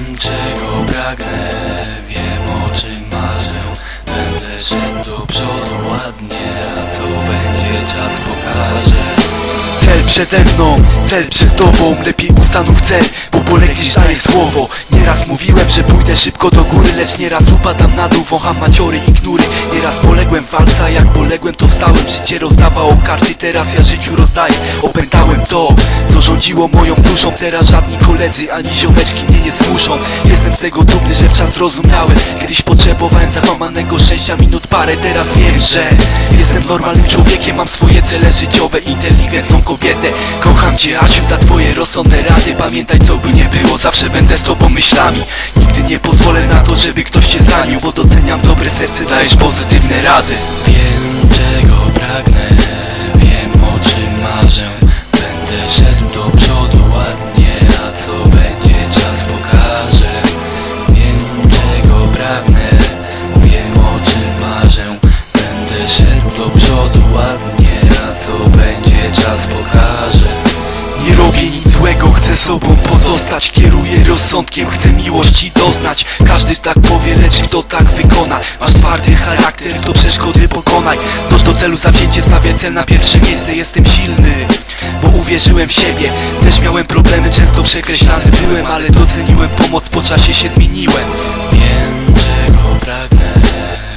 Wiem czego pragnę, wiem o czym marzę. Będę szedł do przodu ładnie, a co będzie czas pokaże. Cel przede mną, cel przed tobą. Lepiej ustanów cel, bo polegniesz daje słowo. Nieraz mówiłem, że pójdę szybko do góry Lecz nieraz upadam na dół, wącham maciory i knury. Nieraz poległem w walca, jak poległem to wstałem. Życie rozdawało karty, teraz ja życiu rozdaję. Opętałem to, co rządziło moją duszą. Teraz żadni koledzy, ani ziomeczki mnie nie zmuszą. Jestem z tego dumny, że wczas zrozumiałem Kiedyś potrzebowałem zakłamanego szczęścia minut parę. Teraz wiem, że jestem normalnym człowiekiem. Mam swoje cele życiowe, inteligentną kobietę cię Asiu za twoje rozsądne rady. Pamiętaj co by nie było, zawsze będę z tobą myślami. Nigdy nie pozwolę na to, żeby ktoś cię zranił Bo doceniam dobre serce, dajesz pozytywne rady. Wiem czego chcę sobą pozostać. Kieruję rozsądkiem, chcę miłości doznać. Każdy tak powie, lecz kto tak wykona? Masz twardy charakter, to przeszkody pokonaj. Dąż do celu zawzięcie, stawię cel. Na pierwsze miejsce Jestem silny, bo uwierzyłem w siebie. Też miałem problemy, często przekreślany byłem Ale doceniłem pomoc, po czasie się zmieniłem. Wiem czego pragnę,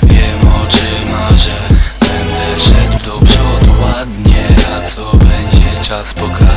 wiem o czym marzę. Będę szedł do przodu ładnie, a co będzie czas pokaże